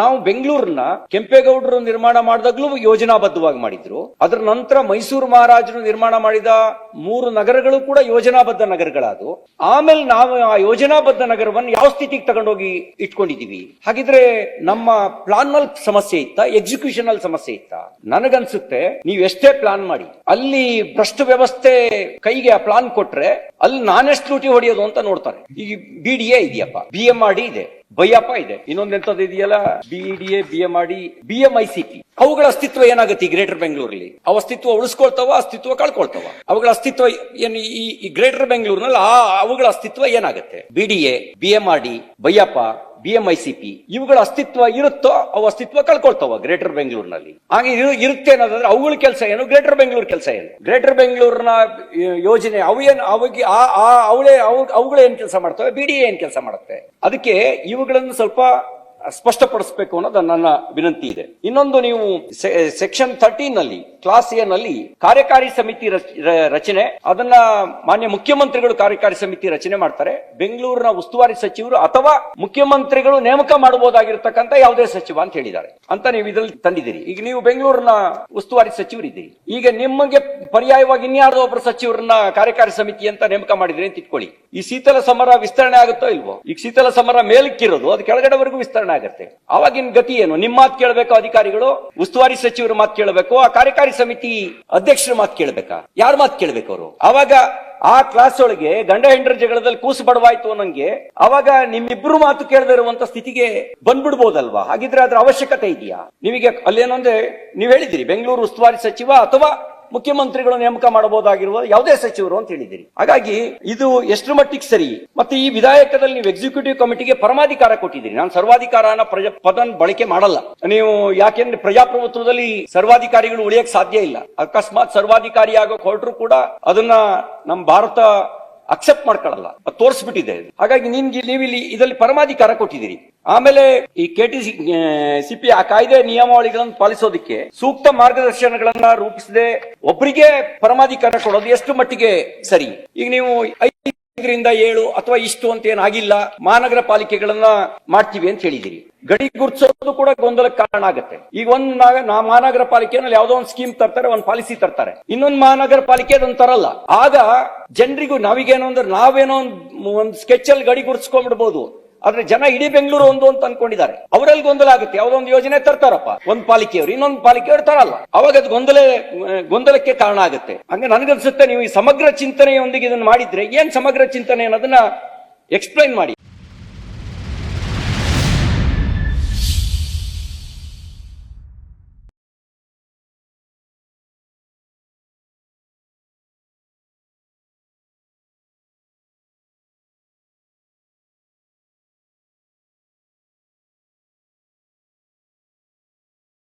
ನಾವು ಬೆಂಗಳೂರನ್ನ ಕೆಂಪೇಗೌಡರು ನಿರ್ಮಾಣ ಮಾಡಿದಾಗ್ಲೂ ಯೋಜನಾಬದ್ಧವಾಗಿ ಮಾಡಿದ್ರು. ಅದರ ನಂತರ ಮೈಸೂರು ಮಹಾರಾಜರು ನಿರ್ಮಾಣ ಮಾಡಿದ ಮೂರು ನಗರಗಳು ಕೂಡ ಯೋಜನಾಬದ್ಧ ನಗರಗಳಾದವು. ಆಮೇಲೆ ನಾವು ಆ ಯೋಜನಾಬದ್ಧ ನಗರವನ್ನು ಯಾವ ಸ್ಥಿತಿಗೆ ತಗೊಂಡೋಗಿ ಇಟ್ಕೊಂಡಿದೀವಿ ಹಾಗಿದ್ರೆ ನಮ್ಮ ಪ್ಲಾನ್ ಸಮಸ್ಯೆ ಇತ್ತಾ? ಎಕ್ಸಿಕ್ಯೂಷನ್ ಅಲ್ಲಿ ಸಮಸ್ಯೆ ಇತ್ತ? ನನಗನ್ಸುತ್ತೆ, ನೀವು ಎಷ್ಟೇ ಪ್ಲಾನ್ ಮಾಡಿ. ಅಲ್ಲಿ ಭ್ರಷ್ಟ ವ್ಯವಸ್ಥೆ ಕೈಗೆ ಆ ಪ್ಲಾನ್ ಕೊಟ್ರೆ ಅಲ್ಲಿ ನಾನೆಷ್ಟು ಲೂಟಿ ಹೊಡೆಯೋದು ಅಂತ ನೋಡ್ತಾರೆ. ಈಗ ಬಿಡಿಎ ಇದೆಯಪ್ಪ, ಬಿ ಇದೆ. ಬೈಯಪ್ಪ ಇದೆ. ಇನ್ನೊಂದೆಂತದ್ದು ಇದೆಯಲ್ಲ? B E D B M R B M I C P ಅವುಗಳ ಅಸ್ತಿತ್ವ ಏನಾಗುತ್ತೆ ಈ ಗ್ರೇಟರ್ ಬೆಂಗಳೂರಲ್ಲಿ ಅವ ಅಸ್ತಿತ್ವ ಉಳಿಸ್ಕೊಳ್ತಾವ, ಅಸ್ತಿತ್ವ ಕಳ್ಕೊಳ್ತಾವ? ಅವುಗಳ ಅಸ್ತಿತ್ವ ಏನು ಈ ಗ್ರೇಟರ್ ಬೆಂಗಳೂರಿನಲ್ಲಿ ಆ, ಅವುಗಳ ಅಸ್ತಿತ್ವ ಏನಾಗುತ್ತೆ? B D A B M R BIAAPA B M I C P ಇವುಗಳ ಅಸ್ತಿತ್ವ ಇರುತ್ತೋ ಅವು ಅಸ್ತಿತ್ವ ಕಳ್ಕೊಳ್ತಾವ ಗ್ರೇಟರ್ ಬೆಂಗಳೂರಿನಲ್ಲಿ ಹಾಗೆ ಇರು- ಇರುತ್ತೆ ಅನ್ನೋದಾದ್ರೆ ಅವುಗಳ ಕೆಲಸ ಏನು? ಗ್ರೇಟರ್ ಬೆಂಗಳೂರು ಕೆಲಸ ಏನು? ಗ್ರೇಟರ್ ಬೆಂಗಳೂರಿನ ಯೋಜನೆ, ಅವು ಏನು, ಅವಿಗೆ, ಆ ಅವಳೇ, ಅವು- ಅವುಗಳು ಏನ್ ಕೆಲಸ ಮಾಡ್ತವೆ? ಎ ಏನ್ ಕೆಲಸ ಮಾಡುತ್ತೆ? ಅದಕ್ಕೆ ಇವುಗಳನ್ನು ಸ್ವಲ್ಪ ಸ್ಪಷ್ಟಪಡಿಸಬೇಕು ಅನ್ನೋದು ನನ್ನ ವಿನಂತಿ ಇದೆ. ಇನ್ನೊಂದು ನೀವು ಸೆಕ್ಷನ್ ಥರ್ಟೀನ್ನಲ್ಲಿ ಕ್ಲಾಸ್ ಎ ನಲ್ಲಿ ಕಾರ್ಯಕಾರಿ ಸಮಿತಿ ರಚ- ರಚನೆ, ಅದನ್ನ ಮಾನ್ಯ ಮುಖ್ಯಮಂತ್ರಿಗಳು ಕಾರ್ಯಕಾರಿ ಸಮಿತಿ ರಚನೆ ಮಾಡ್ತಾರೆ. ಬೆಂಗಳೂರಿನ ಉಸ್ತುವಾರಿ ಸಚಿವರು ಅಥವಾ ಮುಖ್ಯಮಂತ್ರಿಗಳು ನೇಮಕ ಮಾಡಬಹುದಾಗಿರ್ತಕ್ಕಂಥ ಯಾವುದೇ ಸಚಿವ ಅಂತ ಹೇಳಿದ್ದಾರೆ. ಅಂತ ನೀವು ಇದ್ರಲ್ಲಿ ತಂದಿದ್ದೀರಿ. ಈಗ ನೀವು ಬೆಂಗಳೂರಿನ ಉಸ್ತುವಾರಿ ಸಚಿವರಿದ್ದೀರಿ. ಈಗ ನಿಮಗೆ ಪರ್ಯಾಯವಾಗಿ ಇನ್ಯಾರ್ದೋ ಒಬ್ಬರು ಸಚಿವರನ್ನ ಕಾರ್ಯಕಾರಿ ಸಮಿತಿ ಅಂತ ನೇಮಕ ಮಾಡಿದ್ರಿ ಅಂತ ಇಟ್ಕೊಳ್ಳಿ. ಈ ಶೀತಲ ಸಮರ ವಿಸ್ತರಣೆ ಆಗುತ್ತೋ ಇಲ್ವೋ? ಈಗ ಶೀತಲ ಸಮರ ಮೇಲಕ್ಕಿರೋದು, ಅದು ಕೆಳಗಡೆವರೆಗೂ ವಿಸ್ತರಣೆ ಆಗುತ್ತೆ. ಅವಾಗಿನ ಗತಿ ಏನು? ನಿಮ್ಮ ಮಾತು ಕೇಳಬೇಕು ಅಧಿಕಾರಿಗಳು? ಉಸ್ತುವಾರಿ ಸಚಿವರ ಮಾತು ಕೇಳಬೇಕು, ಆ ಕಾರ್ಯಕಾರಿ ಸಮಿತಿ ಅಧ್ಯಕ್ಷರ ಮಾತು ಕೇಳಬೇಕಾ? ಯಾರ ಮಾತು ಕೇಳಬೇಕು ಅವರು? ಅವಾಗ ಆ ಕ್ಲಾಸ್ ಒಳಗೆ ಗಂಡ ಹೆಂಡರ ಜಗಳದಲ್ಲಿ ಕೂಸು ಬಡವಾಯ್ತು ಅನ್ನಂಗೆ ಅವಾಗ ನಿಮ್ಮಿಬ್ರು ಮಾತು ಕೇಳದೆ ಇರುವಂತ ಸ್ಥಿತಿಗೆ ಬಂದ್ಬಿಡ್ಬೋದಲ್ವಾ? ಹಾಗಿದ್ರೆ ಅದ್ರ ಅವಶ್ಯಕತೆ ಇದೆಯಾ? ನಿಮಗೆ ಅಲ್ಲೇನಂದ್ರೆ ನೀವು ಹೇಳಿದಿರಿ, ಬೆಂಗಳೂರು ಉಸ್ತುವಾರಿ ಸಚಿವ ಅಥವಾ ಮುಖ್ಯಮಂತ್ರಿಗಳು ನೇಮಕ ಮಾಡಬಹುದಾಗಿರುವ ಯಾವುದೇ ಸಚಿವರು ಅಂತ ಹೇಳಿದಿರಿ ಹಾಗಾಗಿ ಇದು ಎಷ್ಟು ಮಟ್ಟಿಗೆ ಸರಿ? ಮತ್ತೆ ಈ ವಿಧಾಯಕದಲ್ಲಿ ನೀವು ಎಕ್ಸಿಕ್ಯೂಟಿವ್ ಕಮಿಟಿಗೆ ಪರಮಾಧಿಕಾರ ಕೊಟ್ಟಿದ್ದೀರಿ. ನಾನು ಸರ್ವಾಧಿಕಾರನ ಪದನ್ ಬಳಕೆ ಮಾಡಲ್ಲ. ನೀವು ಯಾಕೆಂದ್ರೆ ಪ್ರಜಾಪ್ರಭುತ್ವದಲ್ಲಿ ಸರ್ವಾಧಿಕಾರಿಗಳು ಉಳಿಯಕ್ ಸಾಧ್ಯ ಇಲ್ಲ. ಅಕಸ್ಮಾತ್ ಸರ್ವಾಧಿಕಾರಿ ಹೊರಟರು ಕೂಡ ಅದನ್ನ ನಮ್ಮ ಭಾರತ ಅಕ್ಸೆಪ್ಟ್ ಮಾಡ್ಕೊಳ್ಳಲ್ಲ. ತೋರಿಸ್ಬಿಟ್ಟಿದೆ ಹಾಗಾಗಿ ನಿಮ್ಗೆ ನೀವು ಇಲ್ಲಿ ಇದರಲ್ಲಿ ಪರಮಾಧಿಕಾರ ಕೊಟ್ಟಿದ್ದೀರಿ. ಆಮೇಲೆ ಈ ಕೆ ಟಿ ಸಿ ಪಿ ಆ ಕಾಯ್ದೆ ನಿಯಮಾವಳಿಗಳನ್ನು ಪಾಲಿಸೋದಕ್ಕೆ ಸೂಕ್ತ ಮಾರ್ಗದರ್ಶನಗಳನ್ನ ರೂಪಿಸದೆ ಒಬ್ಬರಿಗೆ ಪರಮಾಧಿಕಾರ ಕೊಡೋದು ಎಷ್ಟು ಮಟ್ಟಿಗೆ ಸರಿ. ಈಗ ನೀವು ಐದರಿಂದ ಏಳು ಅಥವಾ ಇಷ್ಟು ಅಂತ ಏನಾಗಿಲ್ಲ, ಮಹಾನಗರ ಪಾಲಿಕೆಗಳನ್ನ ಮಾಡ್ತೀವಿ ಅಂತ ಹೇಳಿದಿರಿ. ಗಡಿ ಗುರುತಿಸೋದು ಕೂಡ ಗೊಂದಲಕ್ಕೆ ಕಾರಣ ಆಗುತ್ತೆ. ಈಗ ಒಂದ್ ಮಹಾನಗರ ಪಾಲಿಕೆನಲ್ಲಿ ಯಾವ್ದೋ ಒಂದು ಸ್ಕೀಮ್ ತರ್ತಾರೆ, ಒಂದ್ ಪಾಲಿಸಿ ತರ್ತಾರೆ. ಇನ್ನೊಂದ್ ಮಹಾನಗರ ಪಾಲಿಕೆ ಅದನ್ನ ತರಲ್ಲ. ಆಗ ಜನರಿಗೂ ನಾವೀಗೇನೋ ಅಂದ್ರೆ ನಾವೇನೋ ಒಂದ್- ಒಂದ್ ಸ್ಕೆಚ್ ಅಲ್ಲಿ ಗಡಿ ಗುರ್ತಿಸ್ಕೊಂಡ್ಬಿಡ್ಬೋದು ಆದ್ರೆ ಜನ ಇಡೀ ಬೆಂಗಳೂರು ಒಂದು ಅಂತ ಅನ್ಕೊಂಡಿದ್ದಾರೆ. ಅವರಲ್ಲಿ ಗೊಂದಲ ಆಗುತ್ತೆ. ಯಾವ್ದೊಂದು ಯೋಜನೆ ತರ್ತಾರಪ್ಪ. ಒಂದ್ ಪಾಲಿಕೆಯವರು, ಇನ್ನೊಂದು ಪಾಲಿಕೆಯವರು ತರಲ್ಲ. ಅವಾಗ ಅದು ಗೊಂದಲ, ಗೊಂದಲಕ್ಕೆ ಕಾರಣ ಆಗುತ್ತೆ. ಹಂಗೆ ನನಗನ್ಸುತ್ತೆ, ನೀವು ಈ ಸಮಗ್ರ ಚಿಂತನೆಯೊಂದಿಗೆ ಇದನ್ನ ಮಾಡಿದ್ರೆ ಏನ್ ಸಮಗ್ರ ಚಿಂತನೆ ಅನ್ನೋದನ್ನ ಎಕ್ಸ್ಪ್ಲೈನ್ ಮಾಡಿ.